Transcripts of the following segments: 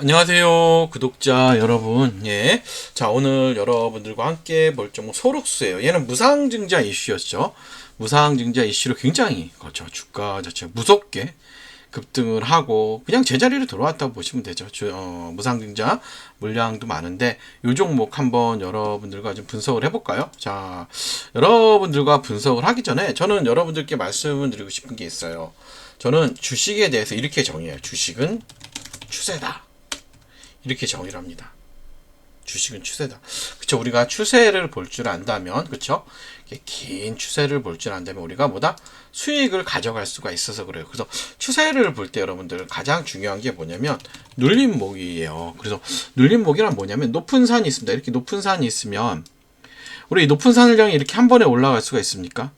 안녕하세요 구독자 여러분. 예. 자 오늘 여러분들과 함께 볼 종목 소록수예요. 얘는 무상증자 이슈였죠. 무상증자 이슈로 굉장히 그렇죠 주가 자체가 무섭게 급등을 하고 그냥 제자리로 들어왔다고 보시면 되죠. 주, 어, 무상증자 물량도 많은데 요 종목 한번 여러분들과 좀 분석을 해볼까요? 자 여러분들과 분석을 하기 전에 저는 여러분들께 말씀을 드리고 싶은 게 있어요. 저는 주식에 대해서 이렇게 정의해요. 주식은 추세다 이렇게 정의를 합니다. 주식은 추세다. 그쵸. 우리가 추세를 볼 줄 안다면, 그쵸. 긴 추세를 볼 줄 안다면 우리가 뭐다? 수익을 가져갈 수가 있어서 그래요. 그래서 추세를 볼 때 여러분들 가장 중요한 게 뭐냐면 눌림목이에요. 그래서 눌림목이란 뭐냐면 높은 산이 있습니다. 이렇게 높은 산이 있으면 우리 이 높은 산을 향해 이렇게 한 번에 올라갈 수가 있습니까?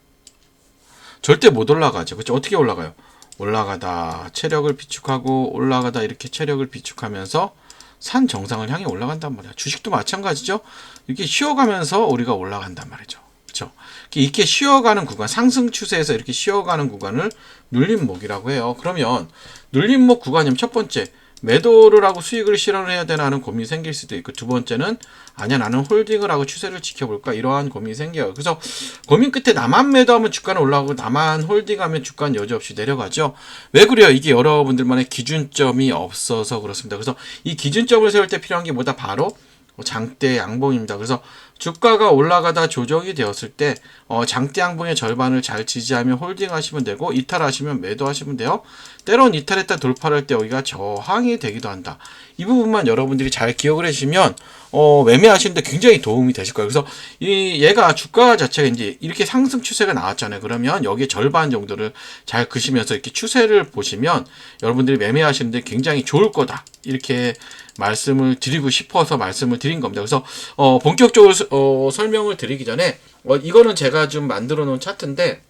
절대 못 올라가죠. 그쵸. 어떻게 올라가요? 올라가다 체력을 비축하고 올라가다 이렇게 체력을 비축하면서 산 정상을 향해 올라간단 말이야. 주식도 마찬가지죠. 이렇게 쉬어가면서 우리가 올라간단 말이죠. 그렇죠? 이렇게 쉬어가는 구간, 상승 추세에서 이렇게 쉬어가는 구간을 눌림목이라고 해요. 그러면 눌림목 구간이면 첫 번째 매도를 하고 수익을 실현을 해야 되나 하는 고민이 생길 수도 있고 두 번째는 아니야 나는 홀딩을 하고 추세를 지켜볼까 이러한 고민이 생겨요. 그래서 고민 끝에 나만 매도하면 주가는 올라가고 나만 홀딩하면 주가는 여지없이 내려가죠. 왜 그래요? 이게 여러분들만의 기준점이 없어서 그렇습니다. 그래서 이 기준점을 세울 때 필요한 게 뭐다? 바로 장대 양봉입니다. 그래서 주가가 올라가다 조정이 되었을 때 어, 장대 양봉의 절반을 잘 지지하면 홀딩하시면 되고 이탈하시면 매도하시면 돼요. 때론 이탈했다 돌파할 때 여기가 저항이 되기도 한다. 이 부분만 여러분들이 잘 기억을 해주시면 어, 매매하시는데 굉장히 도움이 되실 거예요. 그래서 이 얘가 주가 자체가 이제 이렇게 상승 추세가 나왔잖아요. 그러면 여기 절반 정도를 잘 그시면서 이렇게 추세를 보시면 여러분들이 매매하시는데 굉장히 좋을 거다. 이렇게 말씀을 드리고 싶어서 말씀을 드린 겁니다. 그래서 어, 본격적으로 어, 설명을 드리기 전에 어, 이거는 제가 좀 만들어 놓은 차트인데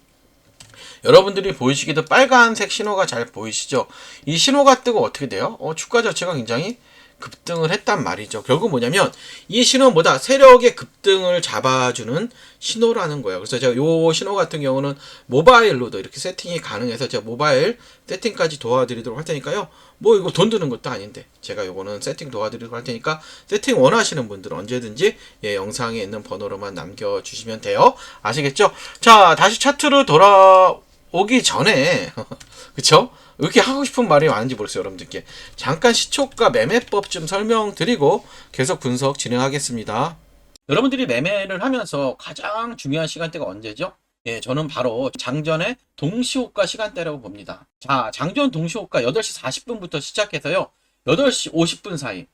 여러분들이 보이시기도 빨간색 신호가 잘 보이시죠? 이 신호가 뜨고 어떻게 돼요? 어, 주가 자체가 굉장히 급등을 했단 말이죠. 결국 뭐냐면 이 신호는 뭐다? 세력의 급등을 잡아주는 신호라는 거예요. 그래서 제가 요 신호 같은 경우는 모바일로도 이렇게 세팅이 가능해서 제가 모바일 세팅까지 도와드리도록 할 테니까요. 뭐 이거 돈 드는 것도 아닌데 제가 요거는 세팅 도와드리도록 할 테니까 세팅 원하시는 분들은 언제든지 예, 영상에 있는 번호로만 남겨주시면 돼요. 아시겠죠? 자 다시 차트로 돌아오기 전에 그쵸? 왜 이렇게 하고 싶은 말이 많은지 모르겠어요, 여러분들께. 잠깐 시초가 매매법 좀 설명드리고 계속 분석 진행하겠습니다. 여러분들이 매매를 하면서 가장 중요한 시간대가 언제죠? 예, 저는 바로 장전의 동시호가 시간대라고 봅니다. 자, 장전 동시호가 8시 40분부터 시작해서요, 8시 50분 사이.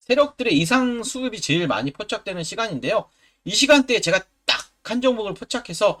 세력들의 이상 수급이 제일 많이 포착되는 시간인데요. 이 시간대에 제가 딱 한 종목을 포착해서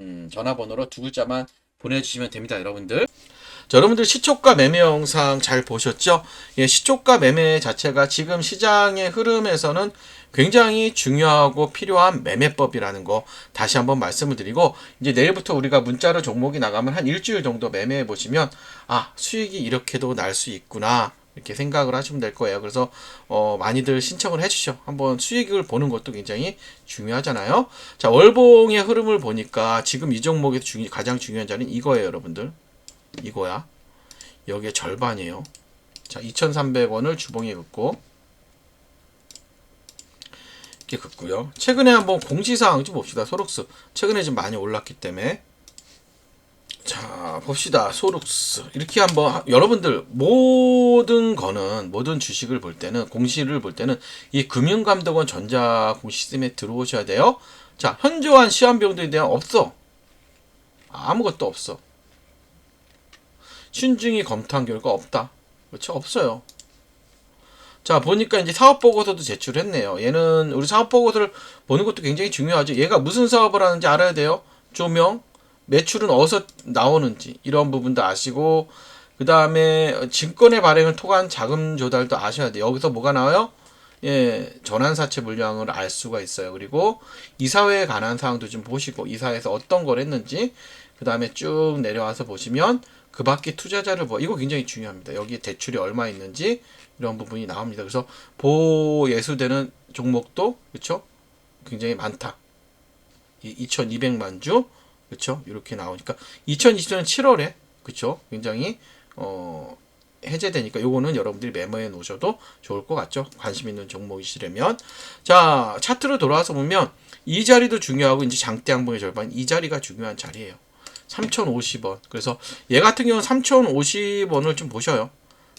음, 전화번호로 두 글자만 보내주시면 됩니다, 여러분들. 자, 여러분들 시초가 매매 영상 잘 보셨죠? 예, 시초가 매매 자체가 지금 시장의 흐름에서는 굉장히 중요하고 필요한 매매법이라는 거 다시 한번 말씀을 드리고 이제 내일부터 우리가 문자로 종목이 나가면 한 일주일 정도 매매해 보시면 아 수익이 이렇게도 날 수 있구나 이렇게 생각을 하시면 될 거예요. 그래서 어, 많이들 신청을 해주시죠. 한번 수익을 보는 것도 굉장히 중요하잖아요. 자 월봉의 흐름을 보니까 지금 이 종목에서 중, 가장 중요한 자리는 이거예요, 여러분들. 이거야. 여기에 절반이에요. 자 2,300원을 주봉에 긋고 이렇게 긋고요. 최근에 한번 공시사항 좀 봅시다. 소록스 최근에 좀 많이 올랐기 때문에 자 봅시다. 소룩스. 이렇게 한번 하- 여러분들 모든 거는 모든 주식을 볼 때는 공시를 볼 때는 이 금융감독원 전자 공시 시스템에 들어오셔야 돼요. 자 현저한 비용들에 대한 없어. 아무것도 없어. 신중히 검토한 결과 없다. 그렇죠? 없어요. 자 보니까 이제 사업 보고서도 제출했네요. 얘는 우리 사업 보고서를 보는 것도 굉장히 중요하죠. 얘가 무슨 사업을 하는지 알아야 돼요. 조명 매출은 어디서 나오는지 이런 부분도 아시고 그 다음에 증권의 발행을 통한 자금 조달도 아셔야 돼요. 여기서 뭐가 나와요? 예, 전환사채 물량을 알 수가 있어요. 그리고 이사회에 관한 사항도 좀 보시고 이사회에서 어떤 걸 했는지 그 다음에 쭉 내려와서 보시면 그 밖에 투자자를 보 이거 굉장히 중요합니다. 여기에 대출이 얼마 있는지 이런 부분이 나옵니다. 그래서 보 예수되는 종목도 그렇죠? 굉장히 많다. 이 2,200만 주 그렇죠? 이렇게 나오니까 2020년 7월에 그렇죠? 굉장히 어 해제되니까 요거는 여러분들이 메모해 놓으셔도 좋을 것 같죠? 관심 있는 종목이시라면 자 차트로 돌아와서 보면 이 자리도 중요하고 이제 장대 양봉의 절반 이 자리가 중요한 자리예요. 3,050원. 그래서 얘 같은 경우는 3,050원을 좀 보셔요.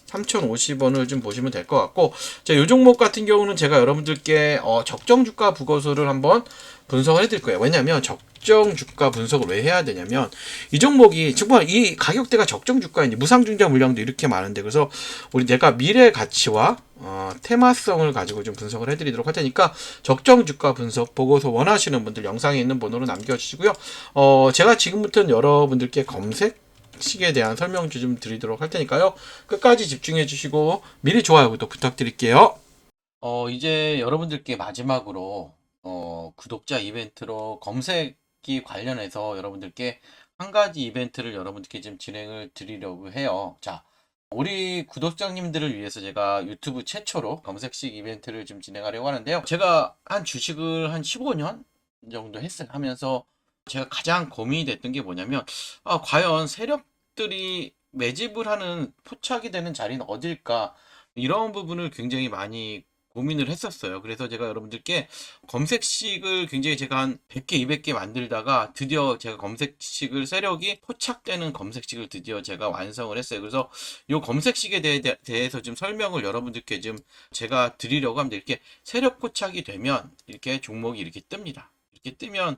3,050원을 좀 보시면 될 것 같고, 자, 요 종목 같은 경우는 제가 여러분들께 어, 적정 주가 부거수를 한번 분석을 해드릴 거예요. 왜냐하면 적정 주가 분석을 왜 해야 되냐면 이 종목이 정말 이 가격대가 적정 주가인지 무상증자 물량도 이렇게 많은데 그래서 우리 내가 미래 가치와 어, 테마성을 가지고 좀 분석을 해드리도록 할 테니까 적정 주가 분석 보고서 원하시는 분들 영상에 있는 번호로 남겨주시고요. 어, 제가 지금부터는 여러분들께 검색 식에 대한 설명 좀 드리도록 할 테니까요. 끝까지 집중해 주시고 미리 좋아요 구독 부탁드릴게요. 어 이제 여러분들께 마지막으로 어 구독자 이벤트로 검색기 관련해서 여러분들께 한 가지 이벤트를 여러분들께 좀 진행을 드리려고 해요. 자, 우리 구독자님들을 위해서 제가 유튜브 최초로 검색식 이벤트를 좀 진행하려고 하는데요. 제가 한 주식을 한 15년 정도 했을 하면서 제가 가장 고민이 됐던 게 뭐냐면 아, 과연 세력들이 매집을 하는 포착이 되는 자리는 어딜까? 이런 부분을 굉장히 많이 고민을 했었어요. 그래서 제가 여러분들께 검색식을 굉장히 제가 한 100개, 200개 만들다가 드디어 제가 검색식을 세력이 포착되는 검색식을 드디어 제가 완성을 했어요. 그래서 이 검색식에 대해, 대해서 좀 설명을 여러분들께 좀 제가 드리려고 합니다. 이렇게 세력 포착이 되면 이렇게 종목이 이렇게 뜹니다. 이렇게 뜨면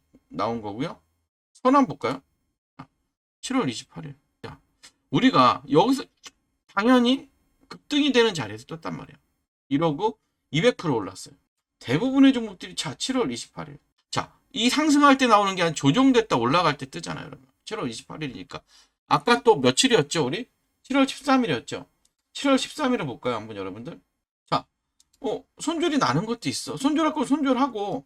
나온 거고요. 선안 볼까요? 7월 28일. 자, 우리가 여기서 당연히 급등이 되는 자리에서 떴단 말이에요. 이러고 200% 올랐어요. 대부분의 종목들이 자 7월 28일. 자, 이 상승할 때 나오는 게 아니라 조정됐다 올라갈 때 뜨잖아요, 여러분. 7월 28일이니까. 아까 또 며칠이었죠, 우리? 7월 13일이었죠. 7월 13일을 볼까요, 한번 여러분들? 자, 어, 손절이 나는 것도 있어. 손절할 건 손절하고,